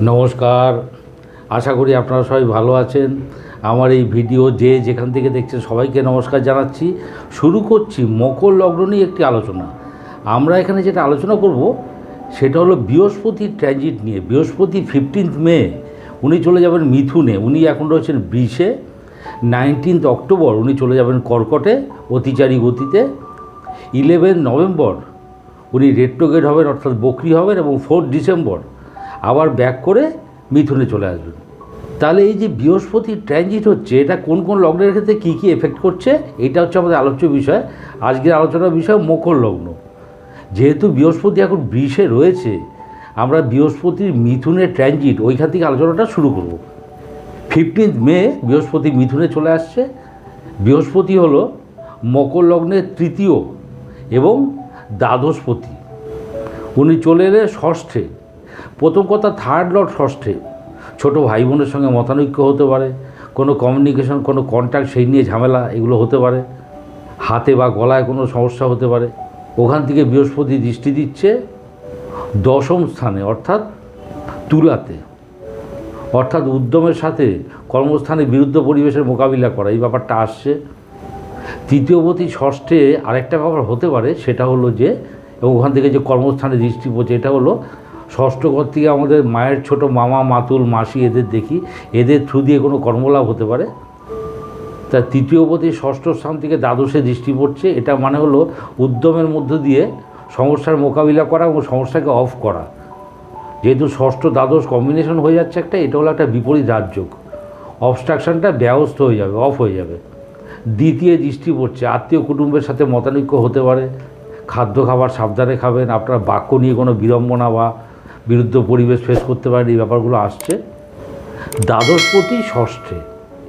নমস্কার। আশা করি আপনারা সবাই ভালো আছেন। আমার এই ভিডিও যে যেখান থেকে দেখছেন সবাইকে নমস্কার জানাচ্ছি। শুরু করছি মকর লগ্ন নিয়ে একটি আলোচনা। আমরা এখানে যেটা আলোচনা করব, সেটা হলো বৃহস্পতির ট্র্যানজিট নিয়ে। বৃহস্পতি ফিফটিন্থ মে, উনি চলে যাবেন মিথুনে। উনি এখন রয়েছেন বিশে নাইনটিন্থ অক্টোবর, উনি চলে যাবেন কর্কটে অতিচারী গতিতে। ইলেভেন নভেম্বর, উনি রেট্রোগেট হবেন, অর্থাৎ বকরি হবেন এবং ফোর্থ ডিসেম্বর আবার ব্যাক করে মিথুনে চলে আসবেন তাহলে এই যে বৃহস্পতির ট্রানজিট হচ্ছে, এটা কোন কোন লগ্নের ক্ষেত্রে কী কী এফেক্ট করছে, এটা হচ্ছে আমাদের আলোচ্য বিষয়। আজকের আলোচনার বিষয় মকর লগ্ন। যেহেতু বৃহস্পতি এখন বৃষে রয়েছে, আমরা বৃহস্পতির মিথুনের ট্রানজিট ওইখান থেকে আলোচনাটা শুরু করব। ফিফটিন্থ মে বৃহস্পতি মিথুনে চলে আসছে। বৃহস্পতি হলো মকর লগ্নের তৃতীয় এবং দ্বাদশপতি। উনি চলে এলে ষষ্ঠে। প্রথম কথা থার্ড লর্ড ষষ্ঠে। ছোটো ভাই বোনের সঙ্গে মতানৈক্য হতে পারে, কোনো কমিউনিকেশন কোনো কন্ট্যাক্ট সেই নিয়ে ঝামেলা এগুলো হতে পারে। হাতে বা গলায় কোনো সমস্যা হতে পারে। ওখান থেকে বৃহস্পতি দৃষ্টি দিচ্ছে দশম স্থানে, অর্থাৎ তুলাতে। অর্থাৎ উদ্যমের সাথে কর্মস্থানে বিরুদ্ধ পরিবেশের মোকাবিলা করা, এই ব্যাপারটা আসছে। তৃতীয়বতী ষষ্ঠে আরেকটা ব্যাপার হতে পারে, সেটা হলো যে, এবং ওখান থেকে যে কর্মস্থানে দৃষ্টি পড়ছে, এটা হলো ষষ্ঠ ঘর থেকে আমাদের মায়ের ছোট মামা, মাতুল, মাসি এদের দেখি। এদের থ্রু দিয়ে কোনো কর্মলাভ হতে পারে? তা তৃতীয়পতি ষষ্ঠ স্থান থেকে দ্বাদশে দৃষ্টি পড়ছে। এটা মানে হলো উদ্যমের মধ্য দিয়ে সমস্যার মোকাবিলা করা এবং সমস্যাকে অফ করা। যেহেতু ষষ্ঠ দ্বাদশ কম্বিনেশন হয়ে যাচ্ছে একটা, এটা হলো একটা বিপরীত রাজযোগ অবস্ট্রাকশনটা ব্যবস্থ হয়ে যাবে অফ হয়ে যাবে। দ্বিতীয় দৃষ্টি পড়ছে, আত্মীয় কুটুম্বের সাথে মতানৈক্য হতে পারে। খাদ্য খাবার সাবধানে খাবেন, আপনার বাক্য নিয়ে কোনো বিড়ম্বনা বা বিরুদ্ধ পরিবেশ ফেস করতে পারেন, এই ব্যাপারগুলো আসছে। দ্বাদশপতি ষষ্ঠে,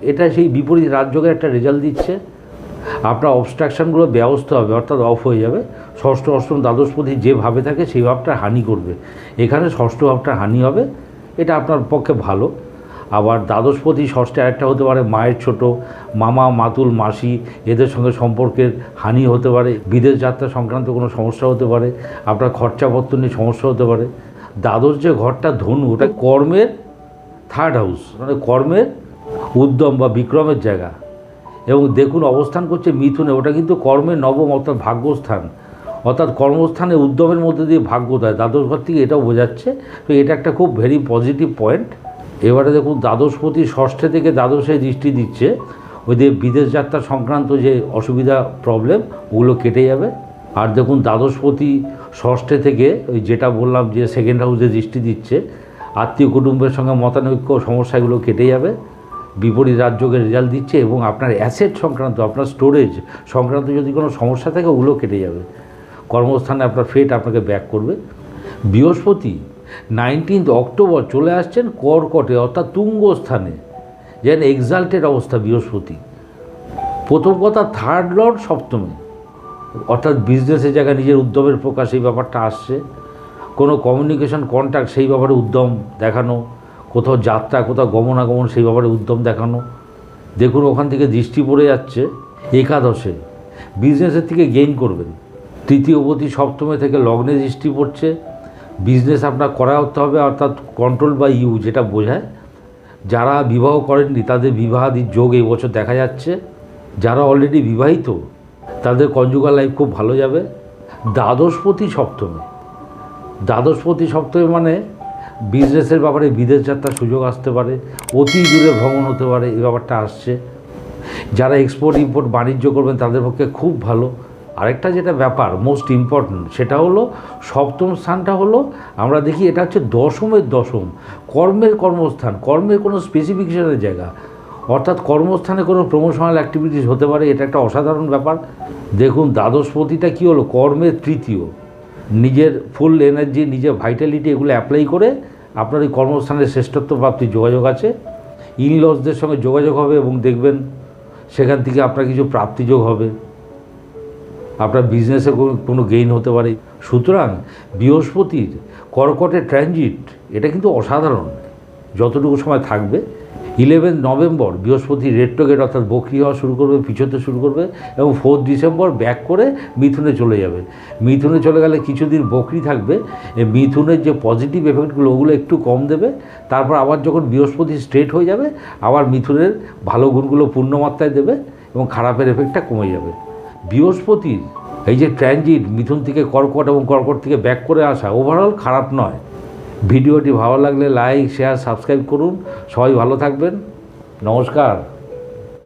এটা সেই বিপরীত রাজযোগের একটা রেজাল্ট দিচ্ছে। আপনার অবস্ট্রাকশানগুলো ব্যবস্থা হবে, অর্থাৎ অফ হয়ে যাবে। ষষ্ঠ, অষ্টম দ্বাদশপতি যে ভাবে থাকে সেই ভাবটা হানি করবে। এখানে ষষ্ঠ ভাবটা হানি হবে, এটা আপনার পক্ষে ভালো। আবার দ্বাদশপতি ষষ্ঠে আরেকটা হতে পারে, মায়ের ছোট, মামা, মাতুল, মাসি, এদের সঙ্গে সম্পর্কের হানি হতে পারে। বিদেশ যাত্রা সংক্রান্ত কোনো সমস্যা হতে পারে, আপনার খরচাপত্র নিয়ে সমস্যা হতে পারে। দ্বাদশ যে ঘরটা ধনু, ওটা কর্মের থার্ড হাউস মানে কর্মের উদ্যম বা বিক্রমের জায়গা। এবং দেখুন অবস্থান করছে মিথুনে, ওটা কিন্তু কর্মের নবম অর্থাৎ ভাগ্যস্থান। অর্থাৎ কর্মস্থানে উদ্যমের মধ্যে দিয়ে ভাগ্য দেয়। দ্বাদশ ঘর থেকে এটাও বোঝাচ্ছে। তো এটা একটা খুব ভেরি পজিটিভ পয়েন্ট এবারে দেখুন দ্বাদশপতি ষষ্ঠে থেকে দ্বাদশে দৃষ্টি দিচ্ছে। ওদের বিদেশ যাত্রা সংক্রান্ত যে অসুবিধা প্রবলেম ওগুলো কেটে যাবে। আর দেখুন দ্বাদশপতি ষষ্ঠে থেকে ওই যেটা বললাম যে সেকেন্ড হাউসে দৃষ্টি দিচ্ছে, আত্মীয় কুটুম্বের সঙ্গে মতানৈক্য সমস্যাগুলো কেটে যাবে, বিপরীত রাজ্যকে রেজাল্ট দিচ্ছে এবং আপনার অ্যাসেট সংক্রান্ত, আপনার স্টোরেজ সংক্রান্ত যদি কোনো সমস্যা থাকে ওগুলো কেটে যাবে। কর্মস্থানে আপনার ফেট আপনাকে ব্যাক করবে। বৃহস্পতি নাইনটিন্থ অক্টোবর চলে আসছেন কর্কটে, অর্থাৎ তুঙ্গ স্থানে যেন এক্সাল্টেড অবস্থা বৃহস্পতি। প্রথম কথা থার্ড লর্ড সপ্তমে। অর্থাৎ বিজনেসের জায়গায় নিজের উদ্যমের প্রকাশ এই ব্যাপারটা আসছে। কোনো কমিউনিকেশন কন্ট্যাক্ট সেই ব্যাপারে উদ্যম দেখানো, কোথাও যাত্রা, কোথাও গমনাগমন সেই ব্যাপারে উদ্যম দেখানো। দেখুন, ওখান থেকে দৃষ্টি পড়ে যাচ্ছে একাদশে। বিজনেসের থেকে গেইন করবেন। তৃতীয়পতি সপ্তমে থেকে লগ্নে দৃষ্টি পড়ছে। বিজনেস আপনার করা হতে হবে, অর্থাৎ কন্ট্রোল বা ইউ যেটা বোঝায়। যারা বিবাহ করেননি, তাদের বিবাহাদির যোগ এই বছর দেখা যাচ্ছে। যারা অলরেডি বিবাহিত তাদের কনজুগাল লাইফ খুব ভালো যাবে। দ্বাদশপতি সপ্তমে। দ্বাদশপতি সপ্তমে মানে বিজনেসের ব্যাপারে বিদেশ যাত্রার সুযোগ আসতে পারে, অতি দূরে ভ্রমণ হতে পারে, এই ব্যাপারটা আসছে। যারা এক্সপোর্ট ইম্পোর্ট বাণিজ্য করবেন তাদের পক্ষে খুব ভালো। আরেকটা যেটা ব্যাপার মোস্ট ইম্পর্ট্যান্ট সেটা হলো সপ্তম স্থানটা হলো, আমরা দেখি এটা হচ্ছে দশমের দশম। কর্মের কর্মস্থান, কর্মের কোনো স্পেসিফিকেশনের জায়গা। অর্থাৎ কর্মস্থানে কোনো প্রমোশনাল অ্যাক্টিভিটিস হতে পারে, এটা একটা অসাধারণ ব্যাপার। দেখুন, দ্বাদশপতিটা কী হলো? কর্মের তৃতীয়। নিজের ফুল এনার্জি নিজের ভাইটালিটি এগুলো অ্যাপ্লাই করে আপনার এই কর্মস্থানের শ্রেষ্ঠত্ব প্রাপ্তির যোগাযোগ আছে। ইনলসদের সঙ্গে যোগাযোগ হবে এবং দেখবেন সেখান থেকে আপনার কিছু প্রাপ্তিযোগ হবে। আপনার বিজনেসে কোনো গেইন হতে পারে। সুতরাং বৃহস্পতির কর্কটের ট্রানজিট এটা কিন্তু অসাধারণ। যতটুকু সময় থাকবে ইলেভেন নভেম্বর বৃহস্পতি রেট্রোগেট অর্থাৎ বকরি হওয়া শুরু করবে পিছোতে শুরু করবে এবং ফোর্থ ডিসেম্বর ব্যাক করে মিথুনে চলে যাবে। মিথুনে চলে গেলে কিছুদিন বকরি থাকবে মিথুনের যে পজিটিভ এফেক্টগুলো ওগুলো একটু কম দেবে, তারপর আবার যখন বৃহস্পতি স্ট্রেট হয়ে যাবে, আবার মিথুনের ভালো গুণগুলো পূর্ণমাত্রায় দেবে এবং খারাপের এফেক্টটা কমে যাবে। বৃহস্পতির এই যে ট্রানজিট মিথুন থেকে কর্কট এবং কর্কট থেকে ব্যাক করে আসা ওভারঅল খারাপ নয়। ভিডিওটি ভালো লাগলে লাইক শেয়ার সাবস্ক্রাইব করুন। সবাই ভালো থাকবেন। নমস্কার।